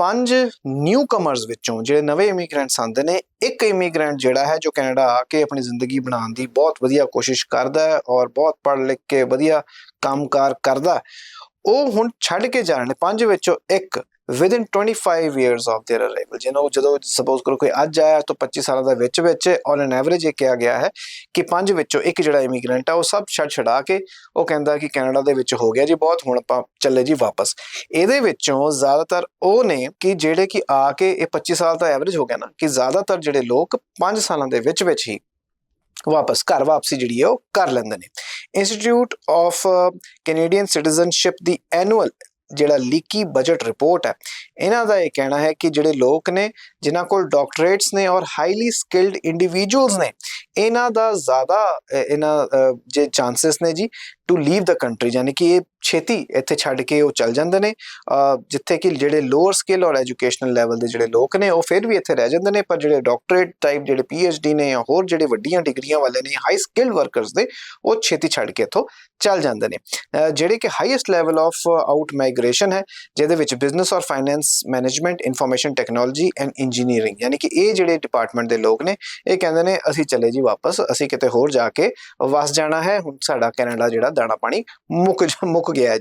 ਪੰਜ new commerce ਵਿੱਚੋਂ ਜਿਹੜੇ ਨਵੇਂ ਇਮੀਗ੍ਰੈਂਟਸ ਆਉਂਦੇ ਨੇ, ਇੱਕ ਇਮੀਗ੍ਰੈਂਟ ਜਿਹੜਾ ਹੈ ਜੋ ਕੈਨੇਡਾ ਆ ਕੇ ਆਪਣੀ ਜ਼ਿੰਦਗੀ ਬਣਾਉਣ ਦੀ ਬਹੁਤ ਵਧੀਆ ਕੋਸ਼ਿਸ਼ ਕਰਦਾ ਹੈ ਔਰ ਬਹੁਤ ਪੜ੍ਹ ਲਿਖ ਕੇ ਵਧੀਆ ਕੰਮਕਾਰ ਕਰਦਾ ਉਹ ਹੁਣ ਛੱਡ ਕੇ ਜਾਣ ਪੰਜ ਵਿੱਚੋਂ ਇੱਕ within 25 years of their arrival ਜਿਹਨੂੰ ਜਦੋਂ ਸਪੋਜ਼ ਕਰੋ ਕੋਈ ਅੱਜ ਆਇਆ ਤਾਂ 25 ਸਾਲਾਂ ਦਾ ਵਿੱਚ ਵਿੱਚ ਔਨ ਐਨ ਐਵਰੇਜ ਇਹ ਕਿਹਾ ਗਿਆ ਹੈ ਕਿ ਪੰਜ ਵਿੱਚੋਂ ਇੱਕ ਜਿਹੜਾ ਇਮੀਗ੍ਰੈਂਟ ਆ ਉਹ ਸਭ ਛੱਡ ਛਡਾ ਕੇ ਉਹ ਕਹਿੰਦਾ ਕਿ ਕੈਨੇਡਾ ਦੇ ਵਿੱਚ ਹੋ ਗਿਆ ਜੀ ਬਹੁਤ ਹੁਣ ਆਪਾਂ ਚੱਲੇ ਜੀ ਵਾਪਸ ਇਹਦੇ ਵਿੱਚੋਂ ਜ਼ਿਆਦਾਤਰ ਉਹ ਨੇ ਕਿ ਜਿਹੜੇ ਕਿ ਆ ਕੇ ਇਹ 25 ਸਾਲ ਦਾ ਐਵਰੇਜ ਹੋ ਗਿਆ ਨਾ ਕਿ ਜ਼ਿਆਦਾਤਰ ਜਿਹੜੇ ਲੋਕ 5 ਸਾਲਾਂ ਦੇ ਵਿੱਚ ਵਿੱਚ ਹੀ ਵਾਪਸ ਘਰ ਵਾਪਸੀ ਜਿਹੜੀ ਹੈ ਉਹ ਕਰ ਲੈਂਦੇ ਨੇ ਇੰਸਟੀਚਿਊਟ ਆਫ ਕੈਨੇਡੀਅਨ ਸਿਟੀਜ਼ਨਸ਼ਿਪ ਦੀ ਐਨੂਅਲ ਜਿਹੜਾ ਲੀਕੀ ਬਜਟ ਰਿਪੋਰਟ ਹੈ, ਇਹਨਾਂ ਦਾ ਇਹ ਕਹਿਣਾ ਹੈ ਕਿ ਜਿਹੜੇ ਲੋਕ ਨੇ, ਜਿਨ੍ਹਾਂ ਕੋਲ ਡਾਕਟਰੇਟਸ ਨੇ ਔਰ ਹਾਈਲੀ ਸਕਿਲਡ ਇੰਡੀਵਿਜੂਅਲਸ ਨੇ, ਇਹਨਾਂ ਦਾ ਜ਼ਿਆਦਾ ਇਹਨਾਂ ਜੇ ਚਾਂਸਸ ਨੇ ਜੀ ਟੂ ਲੀਵ ਦਾ ਕੰਟਰੀ ਯਾਨੀ ਕਿ ਇਹ ਛੇਤੀ ਇੱਥੇ ਛੱਡ ਕੇ ਉਹ ਚੱਲ ਜਾਂਦੇ ਨੇ। ਜਿੱਥੇ ਕਿ ਜਿਹੜੇ ਲੋਅਰ ਸਕਿੱਲ ਔਰ ਐਜੂਕੇਸ਼ਨਲ ਲੈਵਲ ਦੇ ਜਿਹੜੇ ਲੋਕ ਨੇ, ਉਹ ਫਿਰ ਵੀ ਇੱਥੇ ਰਹਿ ਜਾਂਦੇ ਨੇ। ਪਰ ਜਿਹੜੇ ਡਾਕਟਰੇਟ ਟਾਈਪ ਜਿਹੜੇ ਡੀ ਨੇ ਜਾਂ ਹੋਰ ਜਿਹੜੇ ਵੱਡੀਆਂ ਡਿਗਰੀਆਂ ਵਾਲੇ ਨੇ ਹਾਈ ਸਕਿੱਲ ਵਰਕਰਸ ਦੇ, ਉਹ ਛੇਤੀ ਛੱਡ ਕੇ ਇੱਥੋਂ ਚੱਲ ਜਾਂਦੇ ਨੇ। ਜਿਹੜੇ ਕਿ highest level of out migration ਹੈ, ਜਿਹਦੇ ਵਿੱਚ ਬਿਜ਼ਨਸ ਔਰ finance management information technology and engineering ਯਾਨੀ ਕਿ ਇਹ ਜਿਹੜੇ ਡਿਪਾਰਟਮੈਂਟ ਦੇ ਲੋਕ ਨੇ, ਇਹ ਕਹਿੰਦੇ ਨੇ, ਅਸੀਂ ਚਲੇ ਜੀ ਵਾਪਸ, ਅਸੀਂ ਕਿਤੇ ਹੋਰ ਜਾ ਕੇ ਵਸ ਜਾਣਾ ਹੈ। ਹੁਣ ਸਾਡਾ ਕੈਨੇਡਾ ਜਿਹੜਾ ਦਾਣਾ ਪਾਣੀ ਮੁੱਕ ਮੁੱਕ ਗਿਆ ਜੀ।